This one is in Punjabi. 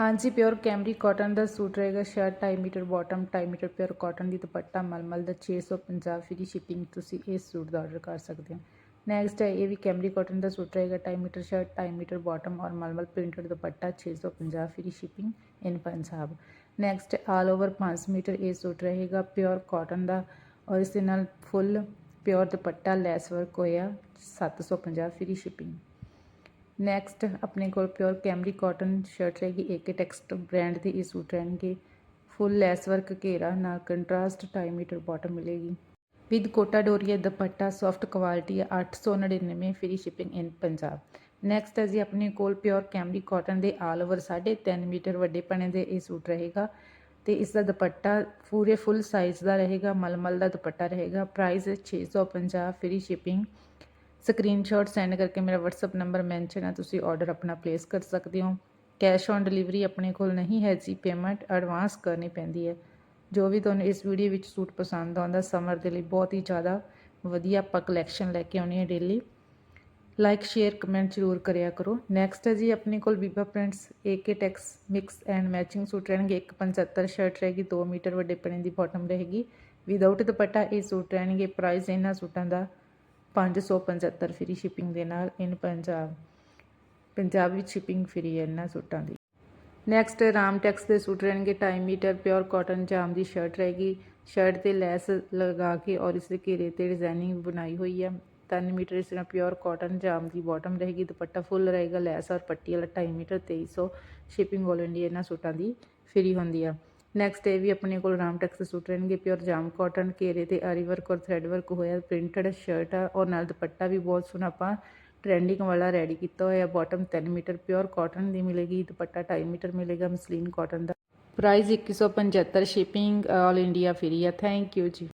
ਹਾਂਜੀ ਪਿਓਰ ਕੈਮਰੀ ਕਾਟਨ ਦਾ ਸੂਟ ਰਹੇਗਾ shirt 2.5 metre bottom 2.5 metre pure cotton ਦੀ ਦੁਪੱਟਾ ਮਲਮਲ ਦਾ 650 ਫ੍ਰੀ ਸ਼ਿਪਿੰਗ ਤੁਸੀਂ ਇਸ ਸੂਟ ਦਾ ਆਰਡਰ ਕਰ ਸਕਦੇ ਹੋ। ਨੈਕਸਟ ਹੈ, ਇਹ ਵੀ ਕੈਮਰੀ ਕਾਟਨ ਦਾ ਸੂਟ ਰਹੇਗਾ 2.5 ਮੀਟਰ ਸ਼ਰਟ 2.5 ਮੀਟਰ ਬਾਟਮ ਔਰ ਮਲਮਲ printed dupatta 650 free shipping in Punjab next all over 5 metre ਇਹ ਸੂਟ ਰਹੇਗਾ ਪਿਓਰ ਕਾਟਨ ਦਾ ਔਰ ਇਸ ਦੇ ਨਾਲ ਫੁੱਲ ਪਿਓਰ ਦੁਪੱਟਾ ਲੈਸ ਵਰਕ ਹੋਇਆ 750 ਫ੍ਰੀ ਸ਼ਿਪਿੰਗ ਨੈਕਸਟ ਆਪਣੇ ਕੋਲ ਪਿਓਰ ਕੈਮਰੀ ਕਾਟਨ ਸ਼ਰਟ ਰਹੇਗੀ ਏਕੇ ਟੈਕਸਟ ਬ੍ਰਾਂਡ ਦੇ ਇਹ ਸੂਟ ਰਹਿਣਗੇ। ਫੁੱਲ ਲੈਸ ਵਰਕ ਘੇਰਾ ਨਾਲ ਕੰਟਰਾਸਟ 2.5 ਮੀਟਰ ਬਾਟਮ ਮਿਲੇਗੀ। With Kota Doria dupatta soft quality ਹੈ 899 free shipping in Punjab next ਹੈ ਜੀ ਆਪਣੇ ਕੋਲ ਪਿਓਰ ਕੈਮਰੀ ਕਾਟਨ ਦੇ ਆਲ ਓਵਰ 3.5 ਮੀਟਰ ਵੱਡੇ ਪਣੇ ਦੇ ਇਹ ਸੂਟ ਰਹੇਗਾ। ਤੇ ਇਸ ਦਾ ਦੁਪੱਟਾ ਪੂਰੇ ਫੁੱਲ ਸਾਈਜ਼ ਦਾ ਰਹੇਗਾ, ਮਲਮਲ ਦਾ ਦੁਪੱਟਾ ਰਹੇਗਾ। Price 650 free shipping screenshot send ਕਰਕੇ ਮੇਰਾ WhatsApp ਨੰਬਰ ਮੈਂਸ਼ਨ ਹੈ, ਤੁਸੀਂ ਆਰਡਰ ਆਪਣਾ ਪਲੇਸ ਕਰ ਸਕਦੇ ਹੋ। ਕੈਸ਼ ਔਨ ਡਿਲੀਵਰੀ ਆਪਣੇ ਕੋਲ ਨਹੀਂ ਹੈ ਜੀ ਪੇਮੈਂਟ ਐਡਵਾਂਸ ਕਰਨੀ ਪੈਂਦੀ ਹੈ। ਜੋ ਵੀ ਤੁਹਾਨੂੰ ਇਸ ਵੀਡੀਓ ਵਿੱਚ ਸੂਟ ਪਸੰਦ ਆਉਂਦਾ ਸਮਰ ਦੇ ਲਈ ਬਹੁਤ ਹੀ ਜ਼ਿਆਦਾ ਵਧੀਆ ਆਪਾਂ ਕਲੈਕਸ਼ਨ ਲੈ ਕੇ ਆਉਣੀ ਹੈ ਡੇਲੀ ਲਾਈਕ ਸ਼ੇਅਰ ਕਮੈਂਟ ਜ਼ਰੂਰ ਕਰਿਆ ਕਰੋ। ਨੈਕਸਟ ਹੈ ਜੀ, ਆਪਣੇ ਕੋਲ Biba prints AK tex mix and matching suit ਰਹਿਣਗੇ। 175 ਸ਼ਰਟ ਰਹੇਗੀ 2 ਮੀਟਰ ਵੱਡੇ ਪਣੇ ਦੀ ਬਾਟਮ ਰਹੇਗੀ। ਵਿਦਆਊਟ ਦੁਪੱਟਾ, ਇਹ ਸੂਟ ਰਹਿਣਗੇ। ਪ੍ਰਾਈਸ ਇਹਨਾਂ ਸੂਟਾਂ ਦਾ 575 ਫ੍ਰੀ ਸ਼ਿਪਿੰਗ ਦੇ ਨਾਲ ਇਨ ਪੰਜਾਬ। ਪੰਜਾਬ ਵਿੱਚ ਸ਼ਿਪਿੰਗ ਫ੍ਰੀ ਹੈ ਇਹਨਾਂ ਸੂਟਾਂ ਦੀ। ਨੈਕਸਟ ਰਾਮ ਟੈਕਸ ਦੇ ਸੂਟ ਰਹਿਣਗੇ। 2.5 ਮੀਟਰ ਪਿਓਰ ਕਾਟਨ ਜਾਮ ਦੀ ਸ਼ਰਟ ਰਹੇਗੀ। ਸ਼ਰਟ ਤੇ ਲੈਸ ਲਗਾ ਕੇ ਔਰ ਇਸ ਦੇ ਘੇਰੇ ਤੇ ਡਿਜ਼ਾਈਨਿੰਗ ਬਣਾਈ ਹੋਈ ਹੈ। 3 ਮੀਟਰ ਇਸ ਤਰ੍ਹਾਂ ਪਿਓਰ ਕਾਟਨ ਜਾਮ ਦੀ ਬਾਟਮ ਰਹੇਗੀ। ਦੁਪੱਟਾ ਫੁੱਲ ਰਹੇਗਾ। ਲੈਸ ਔਰ ਪੱਟੀ ਵਾਲਾ 2.5 ਮੀਟਰ 2300 ਸ਼ਿਪਿੰਗ ਆਲ ਇੰਡੀਆ ਇਹਨਾਂ ਸੂਟਾਂ ਦੀ ਫ੍ਰੀ ਹੁੰਦੀ ਆ। ਨੈਕਸਟ ਇਹ ਵੀ ਆਪਣੇ ਕੋਲ ਰਾਮ ਟੈਕਸ ਸੂਟ ਰਹਿਣਗੇ ਪਿਓਰ ਜਾਮ ਕਾਟਨ ਘੇਰੇ ਤੇ ਆਰੀ ਵਰਕ ਔਰ ਥ੍ਰੈਡ ਵਰਕ ਹੋਇਆ ਪ੍ਰਿੰਟਡ ਸ਼ਰਟ ਆ ਔਰ ਨਾਲ ਦੁਪੱਟਾ ਵੀ ਬਹੁਤ ਸੋਹਣਾ ਆਪਾਂ ਟ੍ਰੈਂਡਿੰਗ ਵਾਲਾ ਰੈਡੀ ਕੀਤਾ ਹੋਇਆ ਬਾਟਮ 3 ਮੀਟਰ ਪਿਓਰ ਕਾਟਨ ਦੀ ਮਿਲੇਗੀ, ਦੁਪੱਟਾ 2.5 ਮੀਟਰ ਮਿਲੇਗਾ, ਮਸਲੀਨ ਕਾਟਨ ਦਾ। Price 2175 shipping all India free ਆ ਥੈਂਕ ਯੂ ਜੀ।